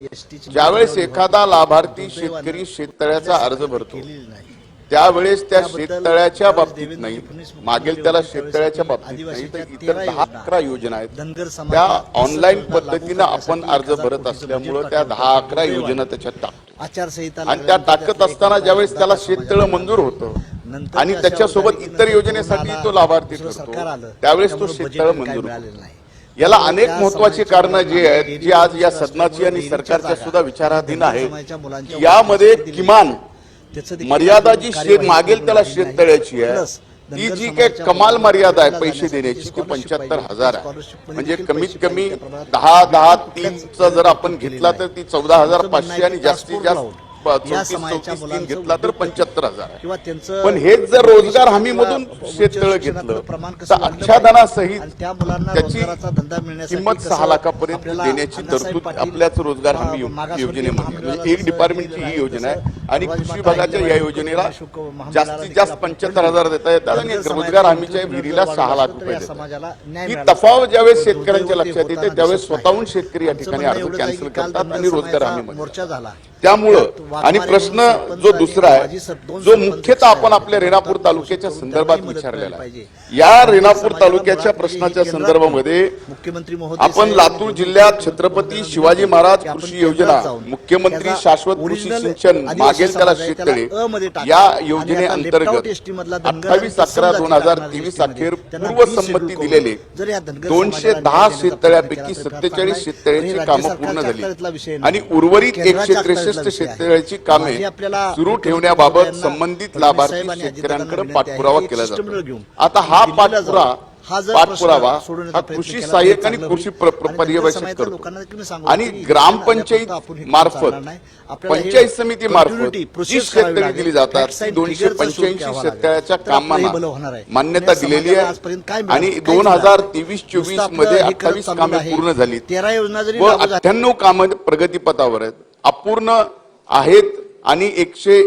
ज्यावेळेस एखादा लाभार्थी शेतकरी शेततळ्याचा अर्ज भरतो त्यावेळेस त्या शेततळ्याच्या बाबतीत नाही मागेल त्याला शेततळ्याच्या बाबतीत नाही तर इतर तेरा दहा अकरा योजना आहेत त्या ऑनलाईन पद्धतीनं आपण अर्ज भरत कोटीचं असल्यामुळं त्या. दहा अकरा योजना त्याच्यात टाकतो आचारसंहिता आणि त्या टाकत असताना ज्यावेळेस त्याला शेततळं मंजूर होतं आणि त्या त्याच्यासोबत इतर योजनेसाठी तो लाभार्थी ठरतो. त्यावेळेस तो शेततळं मंजूर होतो. याला अनेक महत्वाची कारणं जी आहेत जी आज या सदनाची आणि सरकारच्या सुद्धा विचाराधीन आहे यामध्ये किमान मर्यादा जी शेत मागेल त्याला केली नाही. शेततळ्याची आहे ती जी काही समाजाच्या कमाल मर्यादा आहे पैसे देण्याची ती पंच्याहत्तर. हजार आहे म्हणजे कमीत कमी दहा दहा तीनचा जर आपण घेतला. तर ती चौदा हजार पाचशे आणि जास्तीत जास्त चौतीस घेतला तर पंच्याहत्तर हजार आहे किंवा त्यांचं पण हेच जर रोजगार हमीमधून शेततळं घेतलं तर आच्छादनासहित त्या मुलांना रोजगाराचा धंदा किंमत सहा लाखापर्यंत देण्याची तरतूद आपल्याच रोजगार हमी योजनेमध्ये. म्हणजे एक डिपार्टमेंटची ही योजना आहे. आणि कृषी विभागाच्या या योजनेला जास्तीत जास्त पंच्याहत्तर हजार देता येतात. आणि रोजगार हमीच्या विहिरीला सहा लाख रुपये ही तफावत ज्यावेळेस शेतकऱ्यांच्या लक्षात येते त्यावेळेस. स्वतःहून शेतकरी या ठिकाणी अर्ज कॅन्सल करतात आणि रोजगार हमी त्यामुळं आणि प्रश्न जो दुसरा आहे जो मुख्यतः आपण. आपल्या रेणापूर तालुक्याच्या संदर्भात विचारलेला आहे. या रेणापूर तालुक्याच्या प्रश्नाच्या संदर्भामध्ये मुख्यमंत्री आपण लातूर जिल्ह्यात छत्रपती शिवाजी महाराज कृषी योजना मुख्यमंत्री शाश्वत कृषी सिंचन मागेल त्याला शेततळे. या योजनेअंतर्गत अठ्ठावीस अकरा दोन हजार तेवीस अखेर पूर्वसंमती दिलेले दोनशे दहा शेततळ्यापैकी सत्तेचाळीस शेततळ्याची. कामं पूर्ण झाली. आणि उर्वरित एकशे त्रेसष्ट. शेततळ्याची कामे सुरू ठेवण्याबाबत संबंधित लाभार्थी शेतकऱ्यांकडे पाठपुरावा केला जातो आता हा दिल्लीला पाठपुरा जाऊन हा जर पाठपुरावा हा कृषी सहाय्यक आणि कृषी पर्यवेक्षक करतो आणि ग्रामपंचायत मार्फत पंचायत समिती मार्फत जी लागेल. दिली जातात दोनशे पंच्याऐंशी हे कामांना. मान्यता दिलेली आहे? आणि दोन हजार. तेवीस चोवीसमध्ये अठ्ठावीस कामे. पूर्ण झाली तेरा योजना जरी अठ्ठ्याण्णव कामं प्रगतीपथावर आहेत अपूर्ण आहेत आणि एकशे